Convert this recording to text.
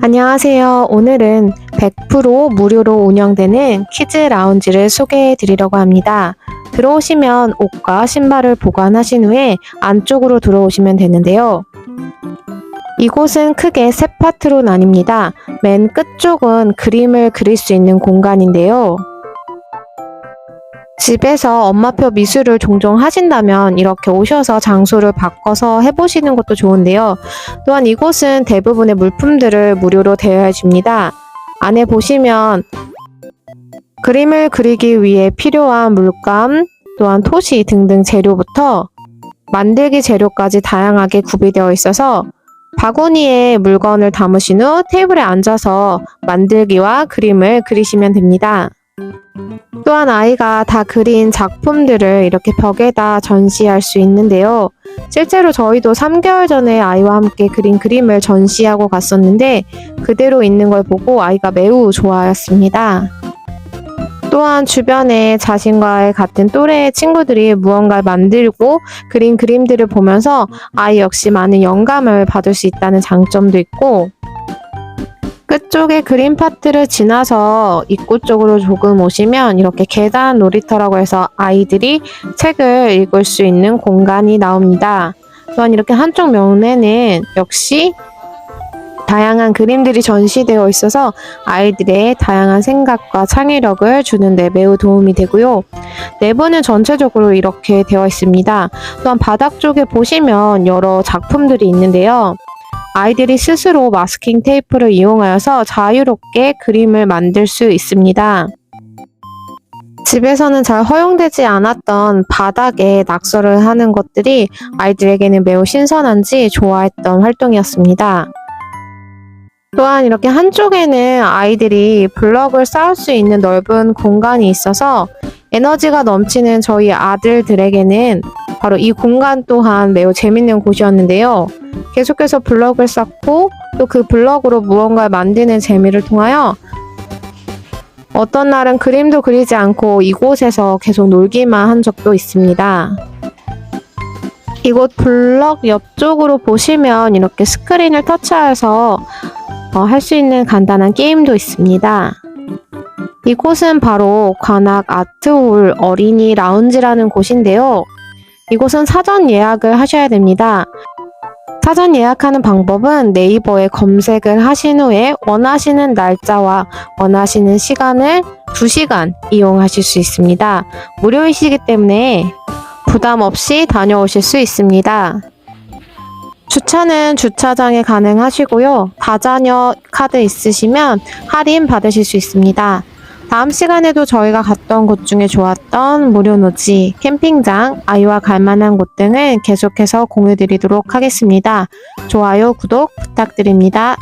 안녕하세요. 오늘은 100% 무료로 운영되는 키즈 라운지를 소개해 드리려고 합니다. 들어오시면 옷과 신발을 보관하신 후에 안쪽으로 들어오시면 되는데요. 이곳은 크게 세 파트로 나뉩니다. 맨 끝쪽은 그림을 그릴 수 있는 공간인데요. 집에서 엄마표 미술을 종종 하신다면 이렇게 오셔서 장소를 바꿔서 해보시는 것도 좋은데요. 또한 이곳은 대부분의 물품들을 무료로 대여해 줍니다. 안에 보시면 그림을 그리기 위해 필요한 물감, 또한 토시 등등 재료부터 만들기 재료까지 다양하게 구비되어 있어서 바구니에 물건을 담으신 후 테이블에 앉아서 만들기와 그림을 그리시면 됩니다. 또한 아이가 다 그린 작품들을 이렇게 벽에다 전시할 수 있는데요. 실제로 저희도 3개월 전에 아이와 함께 그린 그림을 전시하고 갔었는데 그대로 있는 걸 보고 아이가 매우 좋아했습니다. 또한 주변에 자신과의 같은 또래의 친구들이 무언가를 만들고 그린 그림들을 보면서 아이 역시 많은 영감을 받을 수 있다는 장점도 있고 끝쪽에 그림 파트를 지나서 입구 쪽으로 조금 오시면 이렇게 계단 놀이터라고 해서 아이들이 책을 읽을 수 있는 공간이 나옵니다. 또한 이렇게 한쪽 면에는 역시 다양한 그림들이 전시되어 있어서 아이들의 다양한 생각과 창의력을 주는데 매우 도움이 되고요. 내부는 전체적으로 이렇게 되어 있습니다. 또한 바닥 쪽에 보시면 여러 작품들이 있는데요. 아이들이 스스로 마스킹 테이프를 이용하여서 자유롭게 그림을 만들 수 있습니다. 집에서는 잘 허용되지 않았던 바닥에 낙서를 하는 것들이 아이들에게는 매우 신선한지 좋아했던 활동이었습니다. 또한 이렇게 한쪽에는 아이들이 블럭을 쌓을 수 있는 넓은 공간이 있어서 에너지가 넘치는 저희 아들들에게는 바로 이 공간 또한 매우 재밌는 곳이었는데요. 계속해서 블럭을 쌓고 또 그 블럭으로 무언가를 만드는 재미를 통하여 어떤 날은 그림도 그리지 않고 이곳에서 계속 놀기만 한 적도 있습니다. 이곳 블럭 옆쪽으로 보시면 이렇게 스크린을 터치해서 어, 할수 있는 간단한 게임도 있습니다. 이곳은 바로 관악 아트홀 어린이 라운지라는 곳인데요. 이곳은 사전 예약을 하셔야 됩니다. 사전 예약하는 방법은 네이버에 검색을 하신 후에 원하시는 날짜와 원하시는 시간을 2시간 이용하실 수 있습니다. 무료이시기 때문에 부담 없이 다녀오실 수 있습니다. 주차는 주차장에 가능하시고요. 다자녀 카드 있으시면 할인 받으실 수 있습니다. 다음 시간에도 저희가 갔던 곳 중에 좋았던 무료 노지, 캠핑장, 아이와 갈 만한 곳 등을 계속해서 공유 드리도록 하겠습니다. 좋아요, 구독 부탁드립니다.